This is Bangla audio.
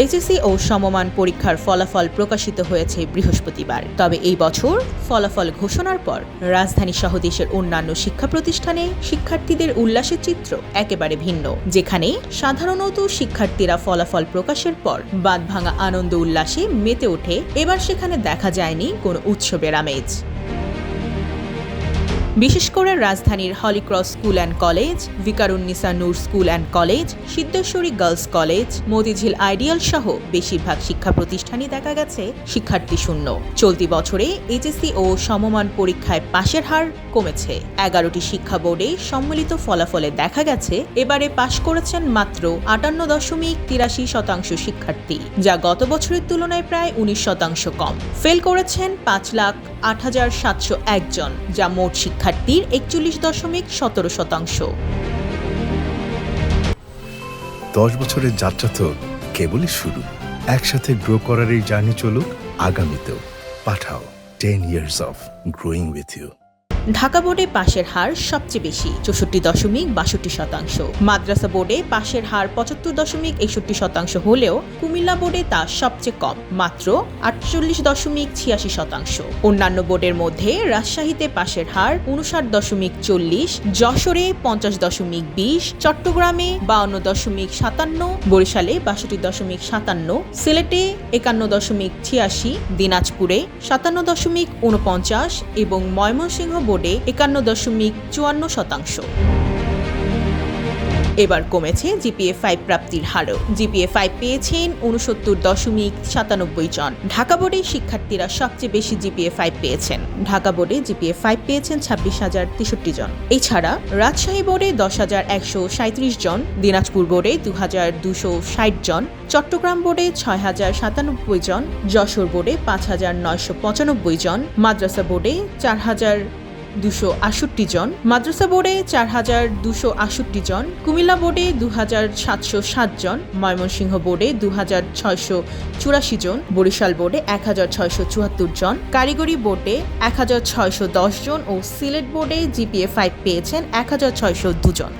এইচএসসি ও সমমান পরীক্ষার ফলাফল প্রকাশিত হয়েছে বৃহস্পতিবার। তবে এই বছর ফলাফল ঘোষণার পর রাজধানী সহ দেশের অন্যান্য শিক্ষা প্রতিষ্ঠানে শিক্ষার্থীদের উল্লাসের চিত্র একেবারে ভিন্ন, যেখানে সাধারণত শিক্ষার্থীরা ফলাফল প্রকাশের পর বাঁধভাঙা আনন্দ উল্লাসে মেতে ওঠে। এবার সেখানে দেখা যায়নি কোনো উৎসবের আমেজ। বিশেষ করে রাজধানীর Holy Cross school and college, Viqarunnisa Noor school and college, Siddheswari girls college, Motijheel ideal সহ বেশিরভাগ শিক্ষা প্রতিষ্ঠানই দেখা গেছে শিক্ষার্থী শূন্য। চলতি বছরে এইচএসসি ও সমমান পরীক্ষায় পাশের হার কমেছে। এগারোটি শিক্ষা বোর্ডে সম্মিলিত ফলাফলে দেখা গেছে, এবারে পাশ করেছেন মাত্র আটান্ন দশমিক তিরাশি শতাংশ শিক্ষার্থী, যা গত বছরের তুলনায় প্রায় উনিশ শতাংশ কম। ফেল করেছেন পাঁচ লাখ আট হাজার সাতশো একজন যা মোট শিক্ষার্থীর একচল্লিশ দশমিক সতেরো শতাংশ। দশ বছরের যাত্রা তো কেবলই শুরু। একসাথে গ্রো করার এই জার্নি চলুক, আগামীতেও। Pathao ten years of growing with you Dhaka বোর্ডে পাশের হার সবচেয়ে বেশি, চৌষট্টি দশমিক বাষট্টি শতাংশ। মাদ্রাসা বোর্ডে পাশের হার পঁচাত্তর দশমিক একষট্টি শতাংশ হলেও কুমিল্লা বোর্ডে তা সবচেয়ে কম, মাত্র আটচল্লিশ দশমিক ছিয়াশি শতাংশ। অন্যান্য বোর্ডের মধ্যে রাজশাহীতে পাশের হার উনষাট দশমিক চল্লিশ, যশোরে পঞ্চাশ দশমিক বিশ, চট্টগ্রামে বাউন্ন দশমিক সাতান্ন, বরিশালে বাষট্টি দশমিক সাতান্ন, সিলেটে একান্ন দশমিক ছিয়াশি, দিনাজপুরে সাতান্ন দশমিক উনপঞ্চাশ এবং ময়মনসিংহ বোর্ডে একান্ন দশমিক চুয়ান্ন শতাংশ। এবার কমেছে জিপিএ ফাইভ প্রাপ্তির হারও। জিপিএ ফাইভ পেয়েছেন উনসত্তর দশমিক সাতানব্বই জন। ঢাকা বোর্ডে শিক্ষার্থীরা সবচেয়ে বেশি জিপিএ ফাইভ পেয়েছেন। ঢাকা বোর্ডে জিপিএ ফাইভ পেয়েছেন ছাব্বিশ হাজার তেষট্টি জন। এছাড়া রাজশাহী বোর্ডে দশ হাজার একশো সাঁত্রিশ জন, দিনাজপুর বোর্ডে দু হাজার দুশো ষাট জন, চট্টগ্রাম বোর্ডে ছয় হাজার সাতানব্বই জন, যশোর বোর্ডে পাঁচ হাজার নয়শো পঁচানব্বই জন, মাদ্রাসা বোর্ডে চার হাজার দুশো আষট্টি জন, মাদ্রাসা বোর্ডে চার হাজার দুশো আষট্টি জন, কুমিল্লা বোর্ডে দু হাজার সাতশো সাত জন, ময়মনসিংহ বোর্ডে দু হাজার ছয়শো চুরাশি জন, বরিশাল বোর্ডে এক হাজার ছয়শো চুয়াত্তর জন, কারিগরি বোর্ডে এক হাজার ছয়শো দশ জন ও সিলেট বোর্ডে জিপিএ ফাইভ পেয়েছেন এক হাজার ছয়শো দুজন